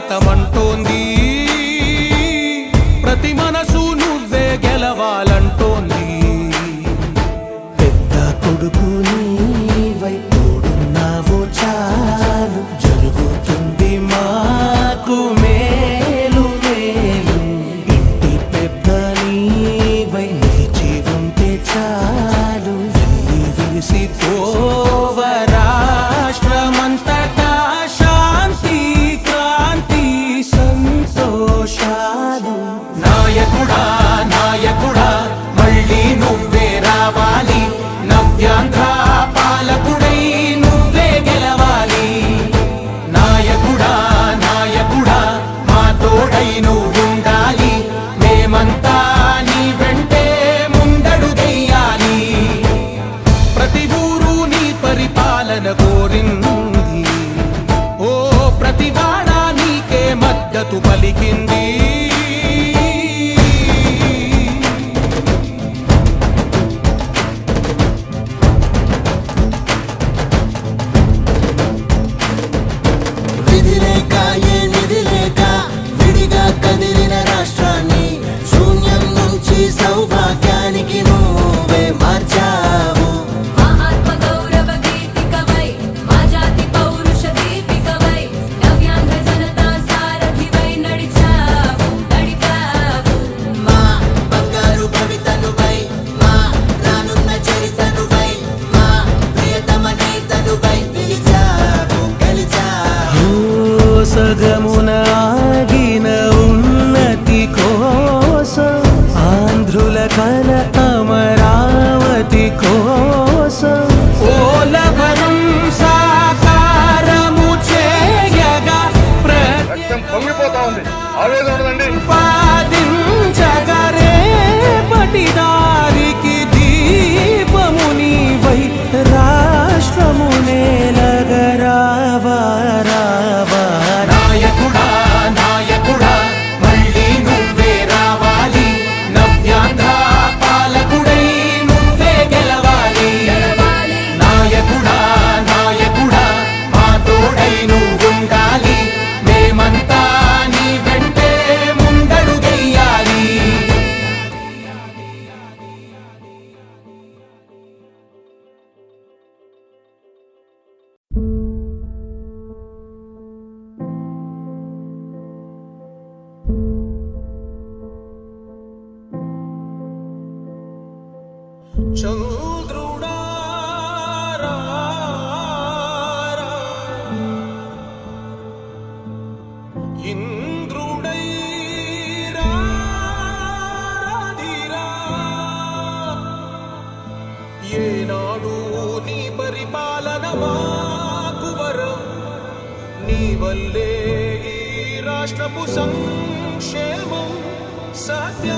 స్వాగతమంటోంది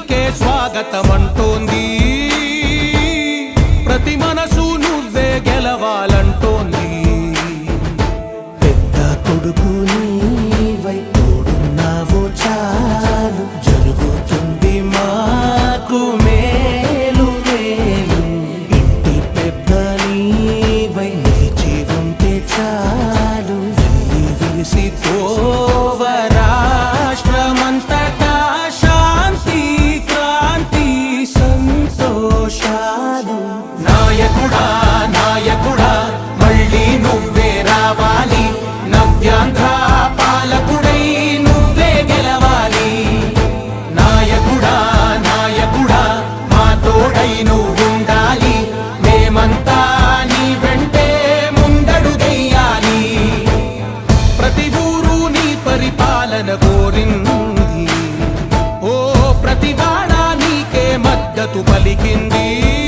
నీకే స్వాగతమంటోంది. ప్రతి మనసు నువ్వే గెలవాలంటోంది. speaking deep.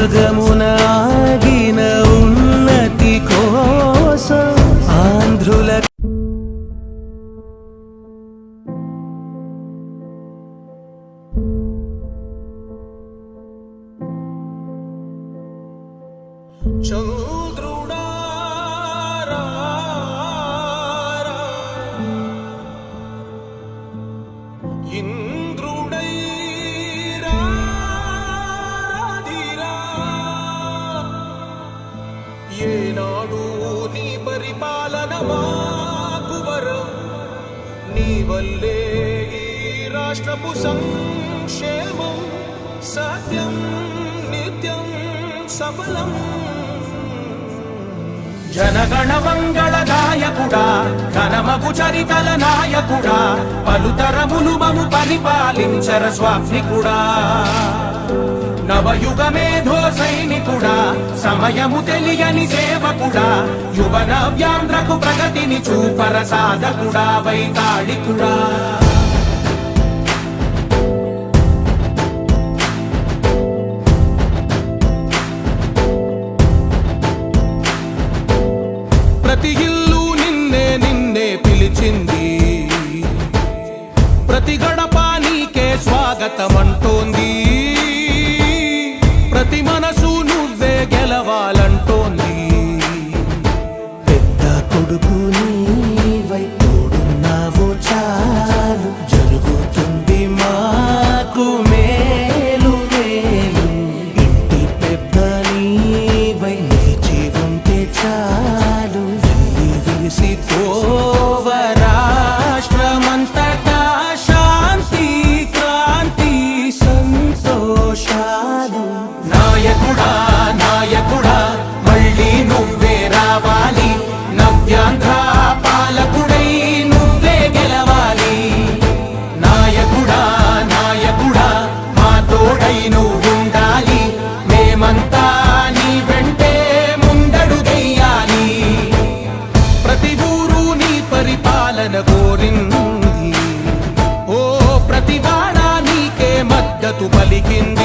Bergamo कृष्णपु సంక్షేమం సత్యం నిత్యం సఫలం. జనగణ మంగళ నాయకుడా ఘనమగు చరితల నాయకుడా పలుతరములు మము పరిపాలించర స్వామికుడా నవయుగ మేధో సైనికుడా సమయము తెలియని సేవకుడా యువన వ్యాంధ్రకు ప్రగతిని చూపర సాధకుడా వైతాళికుడా. స్వాగతమంటోంది. making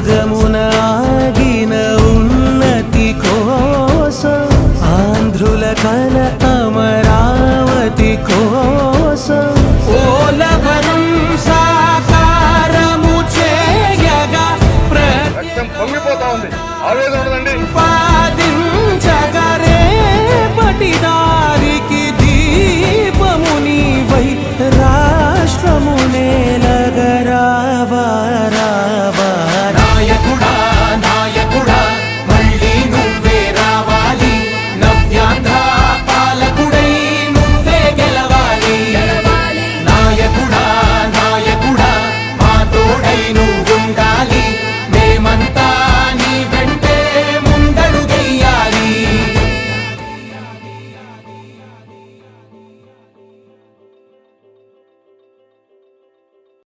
మార్గమున ఆగిన ఉన్నతి కోసం ఆంధ్రుల కల అమరావతి కోసం ఓలవనం సాకారము చేయగా రక్తం పొంగిపోతా ఉంది. ఆవేదన